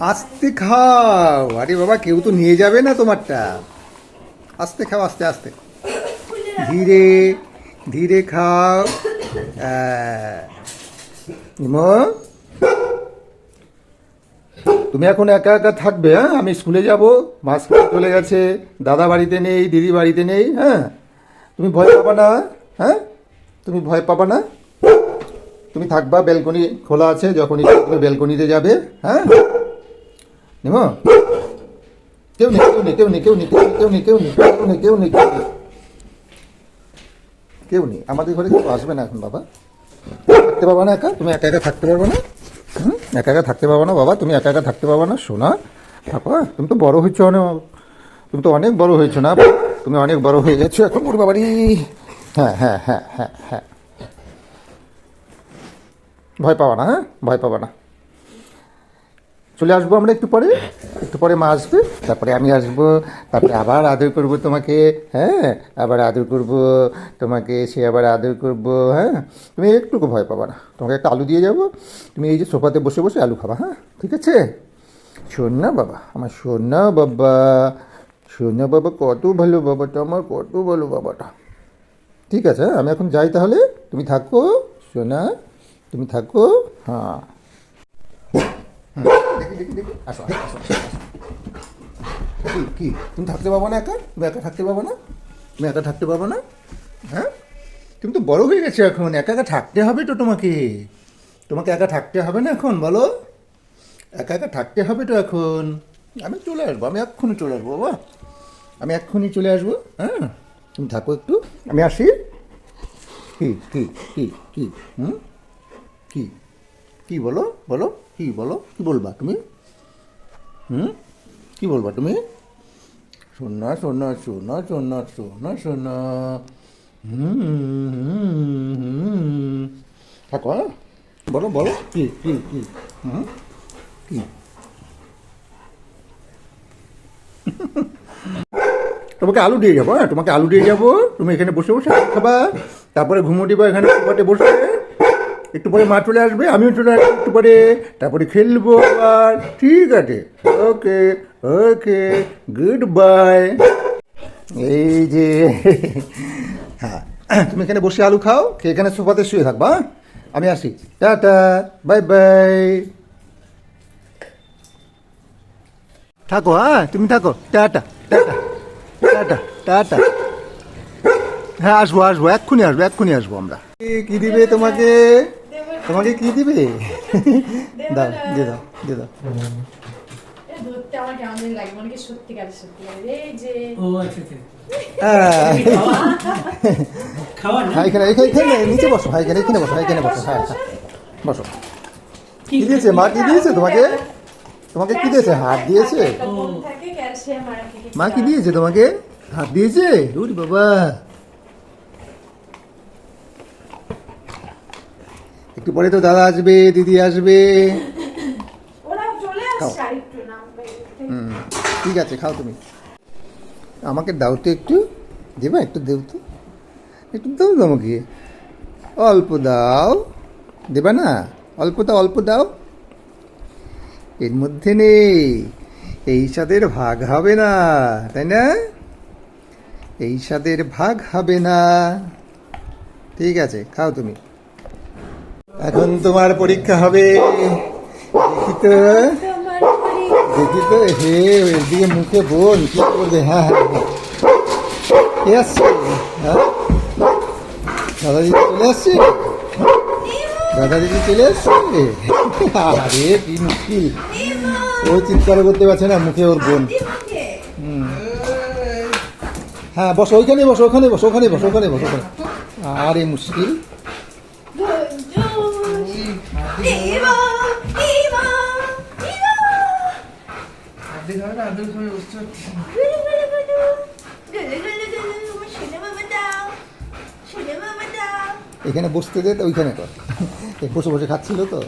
আস্তে খাও। আরে বাবা, কেউ তো নিয়ে যাবে না তোমারটা। আস্তে খাও, আস্তে আস্তে। ধীরে ধীরে খাও। ইমো? তুমি এখন একা একা থাকবে হ্যাঁ? আমি স্কুলে যাব, মা স্কুলে চলে গেছে, দাদা বাড়িতে নেই, দিদি বাড়িতে নেই হ্যাঁ? তুমি ভয় পাবা না হ্যাঁ? তুমি ভয় পাবা না? তুমি থাকবা ব্যালকনি খোলা আছে যখন ইচ্ছে তুমি ব্যালকনিতে যাবে হ্যাঁ? নিমো কেউ নেই কেউ নেই কেউ নেই কেউ নেই কেউ নেই কেউ কেউ নেই কেউ কেউ নেই আমাদের ঘরে কেউ আসবে না এখন, বাবা। থাকতে পারবা না একা, তুমি একা একা থাকতে পারবে না। হুম? একা একা থাকতে পারব না, বাবা, তুমি একা একা থাকতে পারব না, শোনা। থাকো? তুমি তো বড় হয়েছো অনেক, তুমি তো অনেক বড় হয়েছো না তুমি অনেক বড় হয়ে গেছো এখন, ওর বাবারি। হ্যাঁ হ্যাঁ হ্যাঁ হ্যাঁ হ্যাঁ। ভয় পাবা না হ্যাঁ? ভয় পাবা না। চলে আসব আমরা একটু পরে? একটু পরে মা আসবে, তারপরে আমি আসব, তারপরে আবার আদর করব তোমাকে হ্যাঁ? আবার আদর করব, তোমাকে সে আবার আদর করব হ্যাঁ? তুমি একটুকু ভয় পাবা না, তোমাকে একটা আলু দিয়ে যাব, তুমি এই যে সোফাতে বসে বসে আলু খাবা হ্যাঁ? ঠিক আছে? শোন না বাবা, আমার শোন না বাবা শোন না বাবা কত ভালো বাবাটা, আমার কত ভালো বাবাটা। ঠিক আছে? আমি এখন যাই তাহলে, তুমি থাকো সোনা তুমি থাকো হ্যাঁ। দেখি কি? তুমি থাকতে পারব না একা? তুমি একা থাকতে পারব না? তুমি একা থাকতে পারব না? হ্যাঁ? তুমি তো বড় হয়ে গেছো এখন। একা একা থাকতে হবে তো তোমাকে। তোমাকে একা থাকতে হবে না এখন, বলো। একা একা থাকতে হবে তো এখন। আমি চলে আসব, আমি এক্ষুনি চলে আসব, বাবা। আমি এক্ষুনি চলে আসব হ্যাঁ? তুমি থাকো একটু, আমি আসি। কি কি কি কি, হুম? কি? কি বলো বলো। কি বলো? কি বলবা তুমি? হুম? কি বলবা তুমি? শোনা শোনা শোনা শোনা শোনা শোনা। হুম। থাকো হ্যাঁ? বলো বলো। কি কি কি? কি? তোমাকে আলু দিয়ে যাব হ্যাঁ? তোমাকে আলু দিয়ে যাব। তুমি এখানে বসে বসে খাবা, তারপরে ঘুমো দিবা এখানে বসে। একটু পরে মা চলে আসবে, আমিও চলে আসব একটু পরে। তারপরে খেলব আবার। ঠিক আছে। ওকে ওকে। গুড বাই এই যে হ্যাঁ। তুমি এখানে বসে আলু খাও, খেয়ে এখানে সোফাতে শুয়ে থাকবা হ্যাঁ? আমি আসি। Tata, bye bye. থাকো হ্যাঁ তুমি থাকো। Tata tata tata tata. হ্যাঁ আসব আসব। এক্ষুনি আসব এক্ষুনি আসব আমরা। কি দিবে তোমাকে? তোমাকে কি দিবে? দাও দিয়ে দাও দিয়ে দাও। নিচে বসো। হ্যাঁ, বসো হ্যাঁ, হ্যাঁ, কি দিয়েছে? মা কি দিয়েছে তোমাকে? তোমাকে দিয়েছে? হাত দিয়েছে? মা কি দিয়েছে তোমাকে? হাত দিয়েছে? বাবা। একটু পরে তো দাদা আসবে দিদি আসবে। হুম ঠিক আছে খাও তুমি। আমাকে দাও তো একটু। দেবা একটু দেও তো। একটু দাও তো আমাকে। অল্প দাও। দেবা না? অল্প দাও অল্প দাও। এর মধ্যে নেই। এই সাদের ভাগ হবে না তাই না? এই সাদের ভাগ হবে না। ঠিক আছে খাও তুমি। এখন তোমার পরীক্ষা হবে। দেখি তো দেখি তো হে, এদিকে মুখে বোন কি করবে? হ্যাঁ হ্যাঁ হ্যাঁ। কে আসছে? হ্যাঁ? দাদা দিদি চলে আসছে? দাদা দিদি চলে আসছে? আরে, কি মুশকিল। ও চিৎকার করতে পারছে না, মুখে ওর বোন। হ্যাঁ বসো, ওইখানে বসো, ওখানে বসো ওখানে বসো ওখানে বসো, ওখানে। আরে, মুশকিল। এখানে বসতে দে তো ওইখানে কর। বসে বসে খাচ্ছিল তো।